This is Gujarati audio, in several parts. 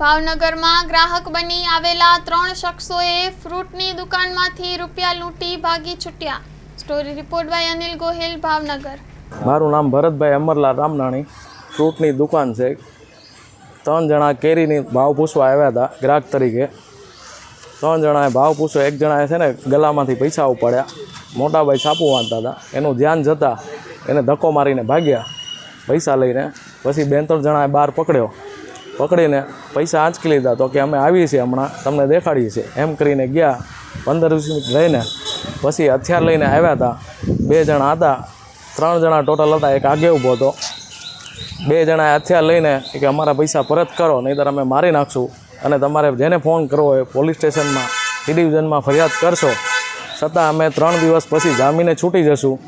ભાવનગરમાં ગ્રાહક બની આવેલા ત્રણ શખ્સોએ ફ્રૂટની દુકાનમાંથી રૂપિયા લૂંટી ભાગી છૂટ્યા. Story report by Anil Gohil, Bhavnagar. મારું નામ ભરતભાઈ અમરલાલ રામનાણી. ફ્રૂટની દુકાન છે. ત્રણ જણા કેરીની ભાવ પૂછવા આવ્યા હતા ગ્રાહક તરીકે. ત્રણ જણાએ ભાવ પૂછ્યો. એક જણાએ છે ને ગલામાંથી પૈસા ઉપાડ્યા. મોટાભાઈ છાપું વાંચતા હતા. એનું ધ્યાન જતાં એને ધક્કો મારીને ભાગ્યા. પૈસા લઈને. પછી બે ત્રણ જણાએ બહાર પકડ્યો. પકડીને પૈસા આંચકી લીધા તો કે અમે આવીએ છીએ હમણાં, તમને દેખાડીએ છીએ. એમ કરીને ગયા, પંદર વીસ મિનિટ રહીને પછી હથિયાર લઈને આવ્યા હતા. બે જણા હતા, ત્રણ જણા ટોટલ હતા, એક આગે ઊભો હતો. બે જણાએ હથિયાર લઈને કે અમારા પૈસા પરત કરો, નહીંતર અમે મારી નાખશું. અને તમારે જેને ફોન કરવો હોય પોલીસ સ્ટેશનમાં સી ડિવિઝનમાં ફરિયાદ કરશો. છતાં અમે ત્રણ દિવસ પછી જામીને છૂટી જશું.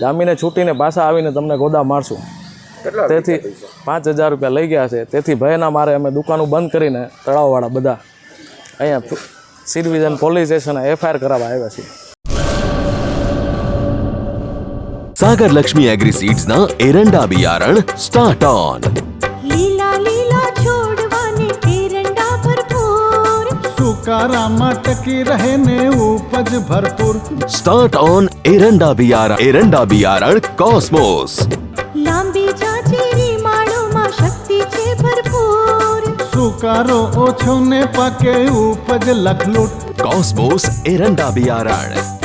જામીને છૂટીને પાછા આવીને તમને ગોદા મારશું. તેથી પાંચ હજાર રૂપિયા લઈ ગયા છે. તેથી ભયના મારે અમે દુકાનો બંધ કરીને તળાવવાળા બધા અહીંયા સી ડિવિઝન પોલીસ સ્ટેશને એફઆઈઆર કરાવવા આવ્યા છીએ. સાગર લક્ષ્મી એગ્રી સીડ્સના એરંડા બિયારણ સ્ટાર્ટ ઓન લીલા લીલા છોડવાને એરંડા ભરપૂર. સુકારામાં ટકી રહે ને ઉપજ ભરપૂર. સ્ટાર્ટ ઓન એરંડા બિયારણ એરંડા બિયારણ કોસ્મોસ કચેરી માળોમાં શક્તિ છે ભરપૂર. સુકારો ઓછો ને પાકે ઉપજ લખલૂટ. કોસ્મોસ એરંડા બિયારણ